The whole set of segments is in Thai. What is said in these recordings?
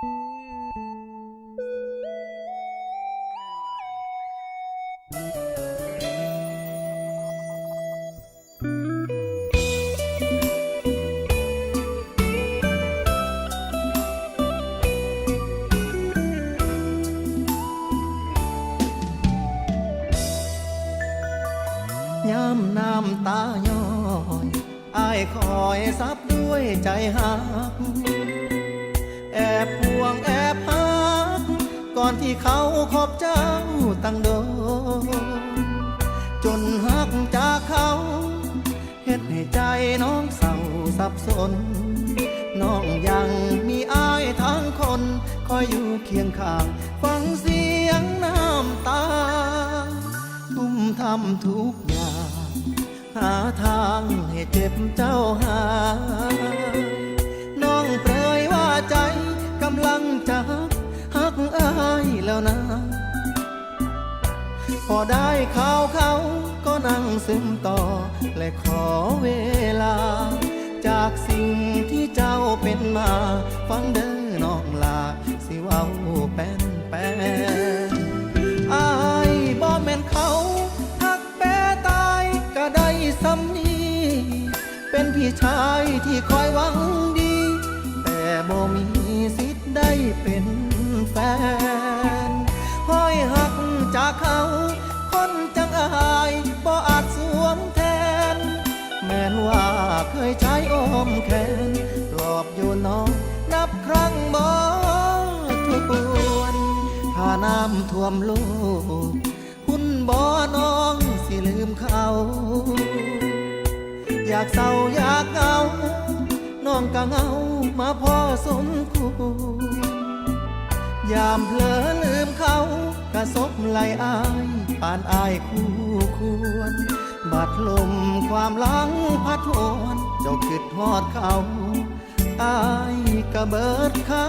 ย้ำน้ำตาย้อยอายคอยซับด้วยใจหักแอบห่วงแอบหักก่อนที่เขาคบเจ้าตั้งโดนจนหักจากเขาเฮ็ดให้ใจน้องเศร้าสับสน น้องยังมีอายทั้งคน คอยอยู่เคียงข้าง ฟังเสียงน้ำตา ทุ่มทำทุกอย่าง หาทางให้เจ็บเจ้าหา พอได้ข่าวเขาก็นั่งซึมต่อ และขอเวลา จากสิ่งที่เจ้าเป็นมา ฟังเด้อน้องลา สิเว้าแป้นแป้นอายบ่แม่นเขาหักแปรตายก็ได้ซ้ำนีเป็นพี่ชายที่คอยหวังดี แต่บ่มีสิทธิ์ได้เป็นแฟน มแขนปลอบอยู่น้อง นับครั้งบ่ทวนถ้าน้ำท่วมโลกคุณบ่น้องสิลืมเขา อยากเศร้าอยากเหงา น้องก็เหงามาพอสมควรยามเผลอลืมเขากระซบไหลอายปานอายคู่ควร บัดลมความหลังพัดโหวน คิดทอดเขาอายกระเบิดข้า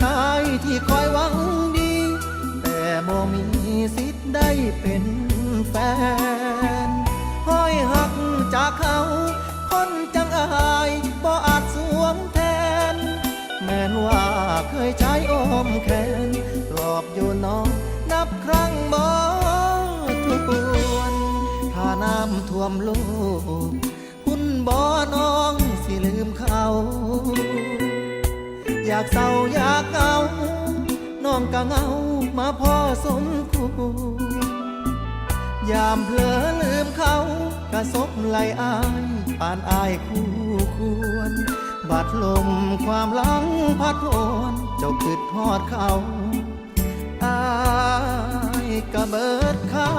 ชายที่คอยหวังดี แต่บ่มีสิทธิ์ได้เป็นแฟนห้อยหักจากเขา คนจังอายบ่อาจสวมแทน แม้นว่าเคยใช้อ้อมแขนปลอบอยู่น้องนับครั้งบ่ทวนถ้าน้ำท่วมโลกากเศร้าอยากเงาน้องก็เงามาพอสมควรยามเผลอลืมเขากระซบไหลอายปานอายคู่ควร บัดลมความหลังพัดโอนเจ้าคิดทอดเขาอายกระเบิดข้า